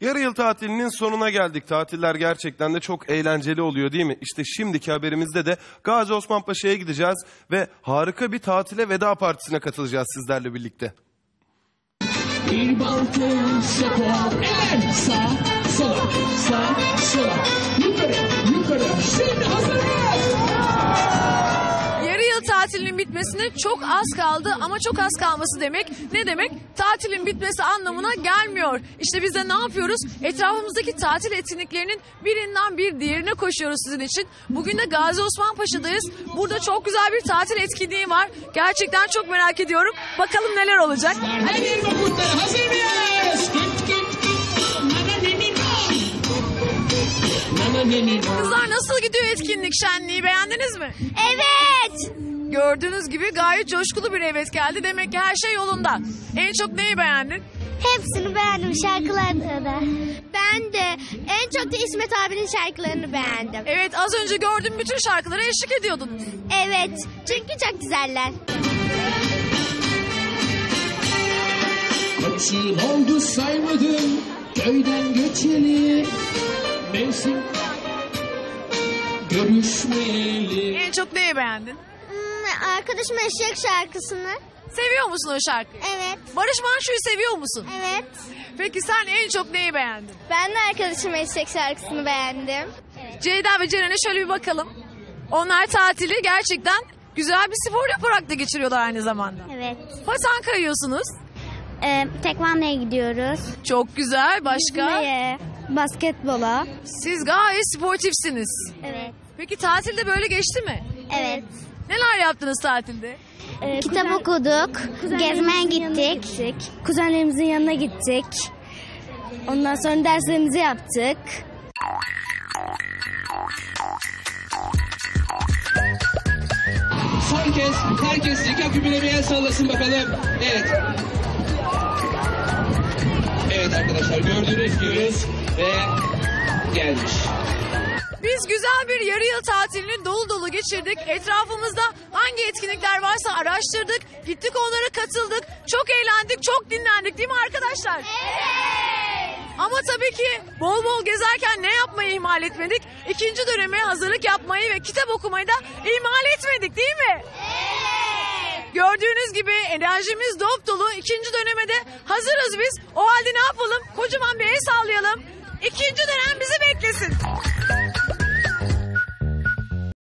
Yarı yıl tatilinin sonuna geldik. Tatiller gerçekten de çok eğlenceli oluyor değil mi? İşte şimdiki haberimizde de Gazi Osman Paşa'ya gideceğiz ve harika bir tatile veda partisine katılacağız sizlerle birlikte. Bir balkın spor eller bitmesine çok az kaldı ama çok az kalması demek ne demek? Tatilin bitmesi anlamına gelmiyor. İşte biz de ne yapıyoruz? Etrafımızdaki tatil etkinliklerinin birinden bir diğerine koşuyoruz sizin için. Bugün de Gazi Osman Paşa'dayız. Burada çok güzel bir tatil etkinliği var. Gerçekten çok merak ediyorum. Bakalım neler olacak. Hazır mıyız? Kızlar nasıl gidiyor etkinlik şenliği beğendiniz mi? Evet. Gördüğünüz gibi gayet coşkulu bir evet geldi. Demek ki her şey yolunda. En çok neyi beğendin? Hepsini beğendim şarkılarını da. Ben de en çok da İsmet abinin şarkılarını beğendim. Evet az önce gördüğüm bütün şarkılara eşlik ediyordunuz. Evet. Çünkü çok güzeller. Kaç yıl oldu saymadım köyden göçeli mevsim görüşmeyeli. En çok neyi beğendin? Hmm, arkadaşım eşek şarkısını. Seviyor musun o şarkıyı? Evet. Barış Manço'yu seviyor musun? Evet. Peki sen en çok neyi beğendin? Ben de arkadaşım eşek şarkısını beğendim. Ceyda ve Ceren'e şöyle bir bakalım. Onlar tatili gerçekten güzel bir spor yaparak da geçiriyorlar aynı zamanda. Evet. Paten kayıyorsunuz. Ee, tekvandoya gidiyoruz. Çok güzel. Başka? basketbola. Siz gayet sportifsiniz. Evet. Peki tatilde böyle geçti mi? Evet. Neler yaptınız tatilde? Kitap okuduk. Gezmeye gittik. Kuzenlerimizin yanına gittik. Ondan sonra derslerimizi yaptık. Kez herkes zeka küpüne bir el sallasın bakalım. Evet. Evet arkadaşlar gördüğünüz gibi ve gelmiş. Biz güzel bir yarı yıl tatilini dolu dolu geçirdik. Etrafımızda hangi etkinlikler varsa araştırdık. Gittik onlara katıldık. Çok eğlendik, çok dinlendik değil mi arkadaşlar? Evet. Ama tabii ki bol bol gezerken ne yapmayı ihmal etmedik? İkinci döneme hazırlık yapmayı ve kitap okumayı da ihmal etmedik değil mi? Evet. Gördüğünüz gibi enerjimiz dop dolu. İkinci döneme de hazırız biz. O halde ne yapalım? Kocaman bir el sallayalım. İkinci dönem bizi beklesin.